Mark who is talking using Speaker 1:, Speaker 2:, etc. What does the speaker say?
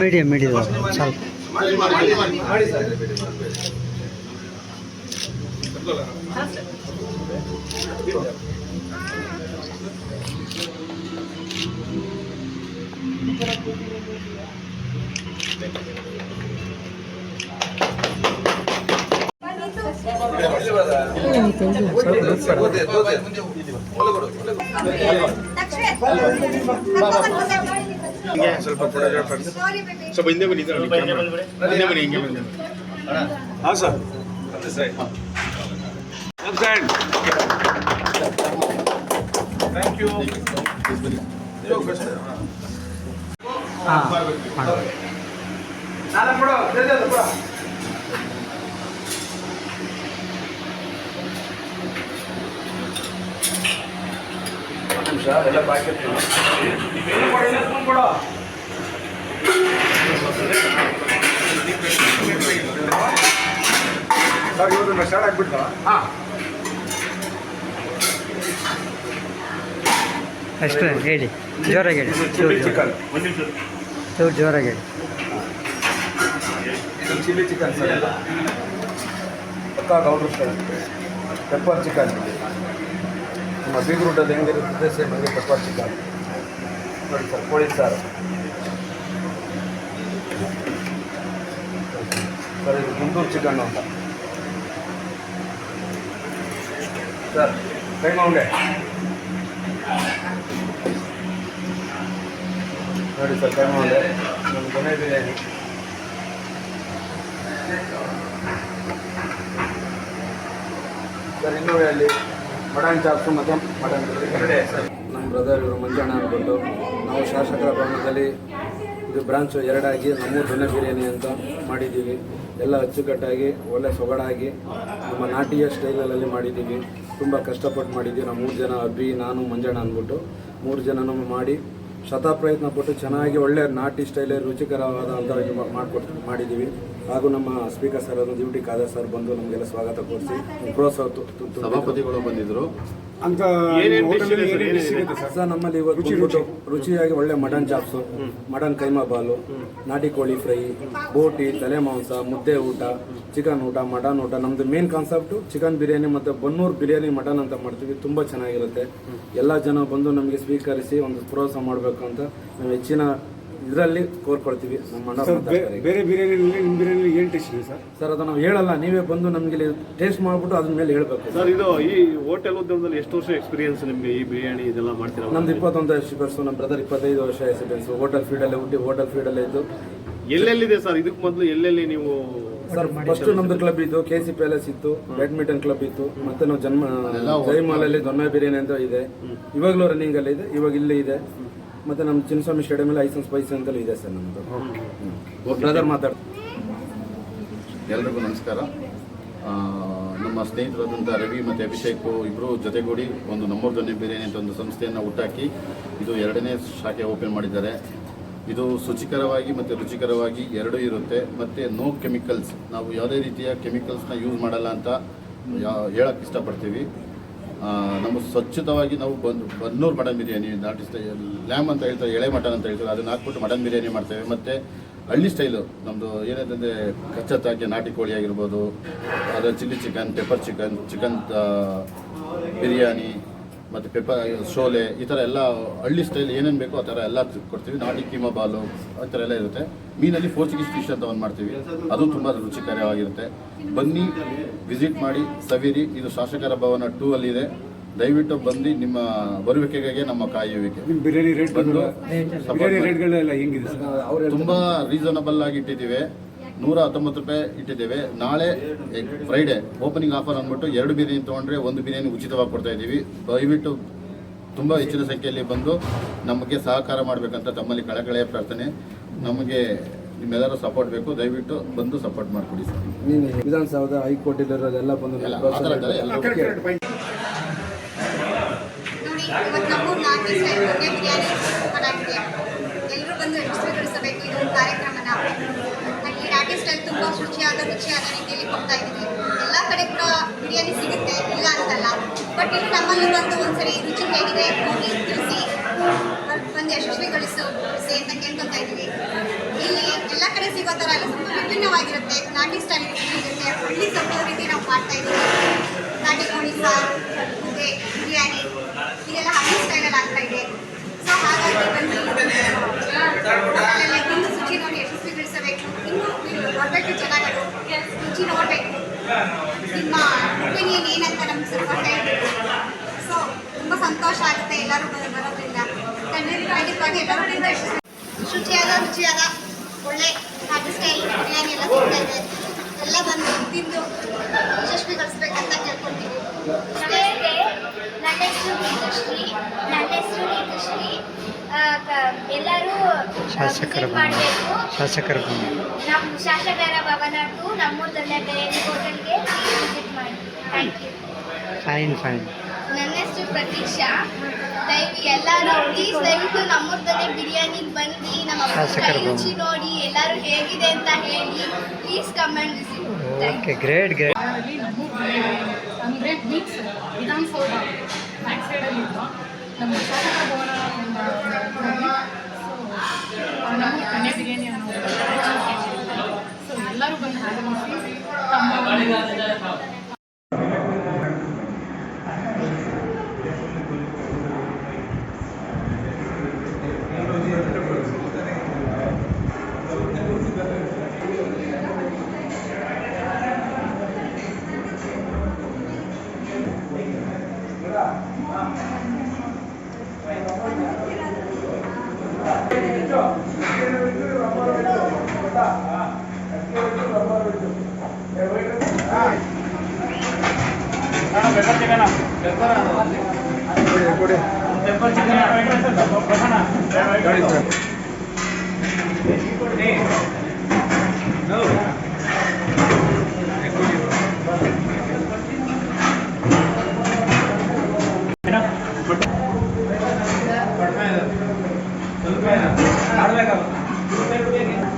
Speaker 1: Medium medium ಸ್ವಲ್ಪ
Speaker 2: ಸ್ವಲ್ಪ photographers ಸ್ವಲ್ಪ ಹಿಂದೆ ಬನ್ನಿ ಹಿಂದೆ ಬನ್ನಿ ಹಿಂಗೆ ಬನ್ನಿ ಹಾಂ ಸರ್ ಥ್ಯಾಂಕ್ ಯು ನಿಮಿಷ ಎಲ್ಲ ಪ್ಯಾಕೆಟ್ ಸರ್ ಇವ್ರನ್ನ ಸ್ಟಾರ್ಟ್ ಆಗ್ಬಿಡ್ತಾ
Speaker 1: ಅಷ್ಟೇ ಹೇಳಿ. ಜೋರಾಗಿ ಹೇಳಿ. ಚೂರು
Speaker 2: ಚಿಲ್ಲಿ. ಚಿಕನ್.
Speaker 1: ಚೂರು ಜೋರಾಗಿ ಹೇಳಿ.
Speaker 2: ಚಿಲ್ಲಿ ಚಿಕನ್ ಸರ್ ಪಕ್ಕ ಸರ್. ಸ್ಟೈಲ್ ಪೆಪ್ಪರ್ ಚಿಕನ್ ನಮ್ಮ ಬೀಗ್ರೂಟಲ್ಲಿ ಹೆಂಗಿರುತ್ತೆ ಸೇಮ್ ಹಂಗೆ ಪೆಪ್ಪರ್ ಚಿಕನ್ ನೋಡಿ ಸರ್ ಕೋಳಿ ಸಾರು. ಸರ್ ಇದು ಗುಂಟೂರು ಚಿಕನ್ ಅಂತ. ಸರ್ ಕೈಮಾ ನೋಡಿ ಸರ್ ಟೈಮ್ ನಮ್ಮ ಕೊನೆ ಬಿರಿಯಾನಿ ಸರ್, ಇನ್ನೂ ಅಲ್ಲಿ ಮಟನ್ ಚಾಪ್ಸು ಮತ್ತು ಮಟನ್ ನಮ್ಮ ಬ್ರದರ್ ಇವರು ಮಂಜಣ್ಣ ಅಂದ್ಬಿಟ್ಟು ನಾವು ಶಾಸಕರ ಭವನದಲ್ಲಿ ಇದು ಬ್ರಾಂಚ್ ಎರಡಾಗಿ ನಮ್ಮೂ ದೊಣ್ಣೆ ಬಿರಿಯಾನಿ ಅಂತ ಮಾಡಿದ್ದೀವಿ. ಎಲ್ಲ ಅಚ್ಚುಕಟ್ಟಾಗಿ, ಒಳ್ಳೆ ಸೊಗಡಾಗಿ, ನಮ್ಮ ನಾಟಿಯ ಸ್ಟೈಲಲ್ಲಿ ಮಾಡಿದ್ದೀವಿ. ತುಂಬ ಕಷ್ಟಪಟ್ಟು ಮಾಡಿದ್ದೀವಿ. ನಾವು ಮೂರು ಜನ ಅಬ್ಬಿ ನಾನು, ಮಂಜಣ್ಣ ಅಂದ್ಬಿಟ್ಟು ಮೂರು ಜನನೂ ಮಾಡಿ ಶತ ಪ್ರಯತ್ನ ಪಟ್ಟು ಚೆನ್ನಾಗಿ ಒಳ್ಳೆ ನಾಟಿ ಸ್ಟೈಲೇ ರುಚಿಕರವಾದ ಇದು ಮಾಡಿದ್ದೀವಿ. ಹಾಗೂ ನಮ್ಮ ಸ್ಪೀಕರ್ ಸರ್ ಅದು ಡ್ಯೂಟಿ ಕಾದ ಸರ್ ಬಂದು ನಮಗೆಲ್ಲ ಸ್ವಾಗತ ಕೊಡಿಸಿ ಪ್ರೋತ್ಸಾಹ
Speaker 3: ಸಭಾಪತಿಗಳು ಬಂದಿದ್ರು.
Speaker 4: ಅಂತ ಸರ್
Speaker 2: ನಮ್ಮಲ್ಲಿ ಇವತ್ತು ರುಚಿಯಾಗಿ ಒಳ್ಳೆ mutton chops mutton keema ball ನಾಟಿ ಕೋಳಿ ಫ್ರೈ ಬೋಟಿ ತಲೆ ಮಾಂಸ ಮುದ್ದೆ ಊಟ ಚಿಕನ್ ಊಟ ಮಟನ್ ಊಟ. ನಮ್ದು ಮೇನ್ ಕಾನ್ಸೆಪ್ಟು ಚಿಕನ್ ಬಿರಿಯಾನಿ ಮತ್ತು ಬನ್ನೂರು ಬಿರಿಯಾನಿ ಮಟನ್ ಅಂತ ಮಾಡ್ತೀವಿ. ತುಂಬ ಚೆನ್ನಾಗಿರುತ್ತೆ. ಎಲ್ಲ ಜನ ಬಂದು ನಮಗೆ ಸ್ವೀಕರಿಸಿ ಒಂದು ಪ್ರೋತ್ಸಾಹ ಮಾಡಬೇಕು ಅಂತ ನಾವು ಹೆಚ್ಚಿನ ಇದರಲ್ಲಿ ಕೋರ್ಕೊಳ್ತೀವಿ ನಮ್ಮ ಅಣ್ಣ
Speaker 4: ಬೇರೆ ಬಿರಿಯಾನಿ ನಿಮ್ಮ ಬಿರಿಯಾನಿ ಏನು ಟೇಸ್ಟ್ ಇದೆ ಸರ್?
Speaker 2: ಸರ್ ಅದು ನಾವು ಹೇಳಲ್ಲ. ನೀವೇ ಬಂದು ನಮಗೆ ಟೇಸ್ಟ್ ಮಾಡಿಬಿಟ್ಟು ಅದ್ರ ಮೇಲೆ ಹೇಳಬೇಕು.
Speaker 3: ಸರ್ ಇದು ಈ ಹೋಟೆಲ್ ಉದ್ಯಮದಲ್ಲಿ ಎಷ್ಟು ವರ್ಷ ಎಕ್ಸ್ಪೀರಿಯನ್ಸ್ ನಿಮಗೆ ಈ ಬಿರಿಯಾನಿ ಇದೆಲ್ಲ ಮಾಡ್ತೀರಾ?
Speaker 2: ನಮ್ದು ಇಪ್ಪತ್ತೊಂದು ಎಕ್ಸ್ಪೀರಿಯನ್ಸ್ ನಮ್ಮ ಬ್ರದರ್ ಇಪ್ಪತ್ತೈದು ವರ್ಷ ಎಕ್ಸ್ಪೀರಿಯನ್ಸ್ ಹೋಟೆಲ್ ಫೀಲ್ಡಲ್ಲೇ ಹುಟ್ಟಿ ಹೋಟೆಲ್ ಫೀಲ್ಡಲ್ಲೇ ಇದ್ದು.
Speaker 3: ಎಲ್ಲೆಲ್ಲಿದೆ ಸರ್? ಇದಕ್ಕೆ ಮೊದಲು ಎಲ್ಲೆಲ್ಲಿ ನೀವು
Speaker 2: ಸರ್ ಫಸ್ಟ್ ನಮ್ದು ಕ್ಲಬ್ ಇತ್ತು ಕೆ ಸಿ ಪ್ಯಾಲೇಸ್ ಇತ್ತು ಬ್ಯಾಡ್ಮಿಂಟನ್ ಕ್ಲಬ್ ಇತ್ತು ಮತ್ತೆ ನಾವು ಜನ್ಮ ಜೈಮಾಲಲ್ಲಿ ದೊನ್ನ ಬಿರಿಯಾನಿ ಅಂತ ಇದೆ. ಇವಾಗಲೂ ರನ್ನಿಂಗ್ ಅಲ್ಲಿ ಇದೆ ಇವಾಗ ಇಲ್ಲಿ ಇದೆ. ಮತ್ತೆ ನಮ್ಮ ಚಿನ್ನಸ್ವಾಮಿ ಸ್ಟೇಡಿಯಂ ಅಲ್ಲಿ ಐಸನ್ ಸ್ಪೈಸ್ ಅಂತಲೂ ಇದೆ ಸರ್ ನಮ್ಮದು ಬ್ರದರ್ ಮಾತಾಡ್ತಾರೆ
Speaker 3: ಎಲ್ರಿಗೂ ನಮಸ್ಕಾರ. ನಮ್ಮ ಸ್ನೇಹಿತರಾದಂಥ ರವಿ ಮತ್ತು ಅಭಿಷೇಕ್ ಇಬ್ಬರು ಜೊತೆಗೂಡಿ ಒಂದು ನಮ್ಮೂರು ದೊನ್ನೆ ಬಿರಿಯಾನಿ ಅಂತ ಒಂದು ಸಂಸ್ಥೆಯನ್ನು ಹುಟ್ಟಾಕಿ ಇದು ಎರಡನೇ ಶಾಖೆ ಓಪನ್ ಮಾಡಿದ್ದಾರೆ. ಇದು ಶುಚಿಕರವಾಗಿ ಮತ್ತು ರುಚಿಕರವಾಗಿ ಎರಡೂ ಇರುತ್ತೆ. ಮತ್ತು ನೋ ಕೆಮಿಕಲ್ಸ್ ನಾವು ಯಾವುದೇ ರೀತಿಯ ಕೆಮಿಕಲ್ಸ್ನ ಯೂಸ್ ಮಾಡಲ್ಲ ಅಂತ ಯಾ- ಹೇಳಕ್ಕೆ ಇಷ್ಟಪಡ್ತೀವಿ. ನಮ್ಮ ಸ್ವಚ್ಛತವಾಗಿ ನಾವು ಬಂದು ಬನ್ನೂರು ಮಟನ್ ಬಿರಿಯಾನಿ, ನಾಟಿ ಸ್ಟೈಲ್, ಲ್ಯಾಮ್ ಅಂತ ಹೇಳ್ತಾರೆ, ಎಳೆ ಮಟನ್ ಅಂತ ಹೇಳ್ತಾರೆ ಅದನ್ನ ಹಾಕ್ಬಿಟ್ಟು ಮಟನ್ ಬಿರಿಯಾನಿ ಮಾಡ್ತೇವೆ. ಮತ್ತು ಹಳ್ಳಿ ಸ್ಟೈಲು ನಮ್ಮದು ಏನಂತಂದರೆ ಕಚ್ಚತ್ತಾಗಿ ನಾಟಿ ಕೋಳಿ ಆಗಿರ್ಬೋದು ಅದು chilli chicken pepper chicken chicken biryani ಮತ್ತು ಪೆಪ್ಪರ್ ಶೋಲೆ ಈ ಥರ ಎಲ್ಲ ಹಳ್ಳಿ ಸ್ಟೈಲ್ ಏನೇನು ಬೇಕೋ ಆ ಥರ ಎಲ್ಲ ಕೊಡ್ತೀವಿ. ನಾಟಿ ಕೀಮಾ ಬಾಲು ಆ ಥರ ಎಲ್ಲ ಇರುತ್ತೆ. ಮೀನಲ್ಲಿ ಫೋರ್ಚುಗೀಸ್ ಫಿಶ್ ಅಂತ ಒಂದು ಮಾಡ್ತೀವಿ. ಅದು ತುಂಬ ರುಚಿಕರವಾಗಿರುತ್ತೆ. ಬನ್ನಿ ವಿಸಿಟ್ ಮಾಡಿ ಸವಿರಿ. ಇದು ಶಾಸಕರ ಭವನ ಟೂ ಅಲ್ಲಿ ಇದೆ. ದಯವಿಟ್ಟು ಬಂದು ನಿಮ್ಮ ಬರುವಿಕೆಗೆ ನಮ್ಮ ಕಾಯುವಿಕೆ.
Speaker 4: ಬಿರಿಯಾನಿ ರೇಟ್
Speaker 3: ಬಂದು ತುಂಬಾ ರೀಸನಬಲ್ ಆಗಿ ಇಟ್ಟಿದ್ದೀವಿ. ನೂರ ಹತ್ತೊಂಬತ್ತು ರೂಪಾಯಿ ಇಟ್ಟಿದ್ದೇವೆ. ನಾಳೆ ಫ್ರೈಡೆ ಓಪನಿಂಗ್ ಆಫರ್ ಅಂದ್ಬಿಟ್ಟು ಎರಡು ಬಿರಿಯಾನಿ ತೊಗೊಂಡ್ರೆ ಒಂದು ಬಿರಿಯಾನಿ ಉಚಿತವಾಗಿ ಕೊಡ್ತಾ ಇದ್ದೀವಿ. ದಯವಿಟ್ಟು ತುಂಬ ಹೆಚ್ಚಿನ ಸಂಖ್ಯೆಯಲ್ಲಿ ಬಂದು ನಮಗೆ ಸಹಕಾರ ಮಾಡಬೇಕಂತ ತಮ್ಮಲ್ಲಿ ಕಳಕಳೆಯ ಪ್ರಾರ್ಥನೆ. ನಮಗೆ ನಿಮ್ಮೆಲ್ಲರೂ ಸಪೋರ್ಟ್ ಬೇಕು. ದಯವಿಟ್ಟು ಬಂದು ಸಪೋರ್ಟ್ ಮಾಡಿಕೊಡಿ ಸರ್.
Speaker 2: ವಿಧಾನಸೌಧ ಹೈಕೋರ್ಟ್ ಇಲ್ಲ ಬಂದು
Speaker 3: ಎಲ್ಲ
Speaker 2: ನಮ್ಗೆ
Speaker 3: ಆ ಥರ
Speaker 2: ಪ್ರೋತ್ಸಾಹ
Speaker 3: ಇದ್ದಾರೆ, ಎಲ್ಲರೂ
Speaker 5: ನೋಡಿ ಇವತ್ತು ನಮ್ಮೂರು ನಾಟಿ ಸ್ಟೈಲ್ ದೊಣ್ಣೆ ಶುಚಿಯಾದ ರುಚಿಯಾದ ರೀತಿಯಲ್ಲಿ ಕೊಡ್ತಾ ಇದ್ದೀವಿ ಎಲ್ಲ ಕಡೆ ಕೂಡ ಬಿರಿಯಾನಿ ಸಿಗುತ್ತೆ, ಇಲ್ಲ ಅಂತಲ್ಲ. ಬಟ್ ಇಲ್ಲಿ ನಮ್ಮಲ್ಲಿ ಬಂದು ಒಂದ್ಸರಿ ರುಚಿ ಹೇಗಿದೆ ಹೋಗಿ ತಿಳಿಸಿ. ಒಂದು ಯಶಸ್ವಿಗೊಳಿಸು ತಿಳಿಸಿ ಅಂತ ಕೇಳ್ಕೊತಾ ಇದ್ದೀವಿ. ಇಲ್ಲಿ ಎಲ್ಲ ಕಡೆ ಸಿಗೋ ಥರ ಸ್ವಲ್ಪ ವಿಭಿನ್ನವಾಗಿರುತ್ತೆ. ನಾಟಿ ಸ್ಟೈಲ್ ಇರುತ್ತೆ ಹಳ್ಳಿ ಸಂಪೂರ್ಣ ರೀತಿ ನಾವು ಮಾಡ್ತಾ ಇದ್ದೀವಿ. ನಾಟಿ ಕೋಳಿ ಸಾರು, ಮುದ್ದೆ, ಬಿರಿಯಾನಿ, ಇದೆಲ್ಲ ಹಳ್ಳಿ ಸ್ಟೈಲಲ್ಲಿ ಆಗ್ತಾ ಇದೆ ಸೊ ಹಾಗಾಗಿ ಬನ್ನಿ ಹೋಟೆಲಲ್ಲಿ ತಿಂದು ರುಚಿ ನೋಡಿ ಯಶಸ್ವಿಗೊಳಿಸಬೇಕು ಇನ್ನು ನೀವು ಬರಬೇಕು ಚೆನ್ನಾಗದು ರುಚಿ ನೋಡಬೇಕು ನಿಮ್ಮ ಒಪಿನಿಯನ್ ಏನಂತ ನಮ್ಗೆ ಸ್ವಲ್ಪ ಹೇಳಬೇಕು ಸೊ ತುಂಬ ಸಂತೋಷ ಆಗುತ್ತೆ ಎಲ್ಲರೂ ಬರೋ- ಬರೋದ್ರಿಂದ ಖಂಡಿತವಾಗಿ ಎಲ್ಲರೂ ತಿಂದು ಶುಚಿಯಾದ ರುಚಿಯಾದ ಒಳ್ಳೆ ನಾಟಿ ಸ್ಟೈಲ್ ಬಿರಿಯಾನಿ ಎಲ್ಲ ಸಿಗ್ತಾ ಇದೆ. ಎಲ್ಲ ಬಂದು ತಿಂದು ಯಶಸ್ವಿಗೊಳಿಸ್ಬೇಕಂತ ಕೇಳ್ಕೊಳ್ತೀವಿ.
Speaker 6: ನನ್ನ ಹೆಸರು ಗೀತಶ್ರೀ ನನ್ನ ಹೆಸರು ಗೀತಶ್ರೀ ಎಲ್ಲರೂ
Speaker 1: ಶಾಸಕರ
Speaker 6: ಮಾಡಬೇಕು.
Speaker 1: ಶಾಸಕರ
Speaker 6: ನಮ್ಮ ಶಾಸಕರ ಭವನ ಟು ನಮ್ಮೂರದಲ್ಲೇ ಹೋಟೆಲ್ಗೆ ವಿಸಿಟ್ ಮಾಡಿ. ಥ್ಯಾಂಕ್ ಯು
Speaker 1: ಫೈನ್ ಫೈನ್
Speaker 6: ಹೆಸರು ಪ್ರತೀಕ್ಷಾ. ದಯವಿ ಎಲ್ಲರೂ ಪ್ಲೀಸ್ ದಯವಿಟ್ಟು ನಮ್ಮೂರದಲ್ಲೇ ಬಿರಿಯಾನಿ ಬಂದು ನಮ್ಮ ಕೈ. ರುಚಿ ನೋಡಿ ಎಲ್ಲರೂ ಹೇಗಿದೆ ಅಂತ ಹೇಳಿ
Speaker 1: please comment okay
Speaker 7: great great ಅಂದರೆ ಮಿಕ್ಸ್ ವಿಧಾನಸೌಧ. ಬ್ಯಾಕ್ ಸೈಡಲ್ಲಿ ಇತ್ತು ನಮ್ಮ ಶಾಸಕ ಭವನ ಸೊ ನಮ್ಮ ಕನ್ಯಾ ಬಿರಿಯಾನಿ ಅನ್ನೋ ಸೊ ಎಲ್ಲರೂ ಬಂದು ತಮ್ಮ
Speaker 2: ಮಾಡ್ಬೇಕಾಗುತ್ತೆ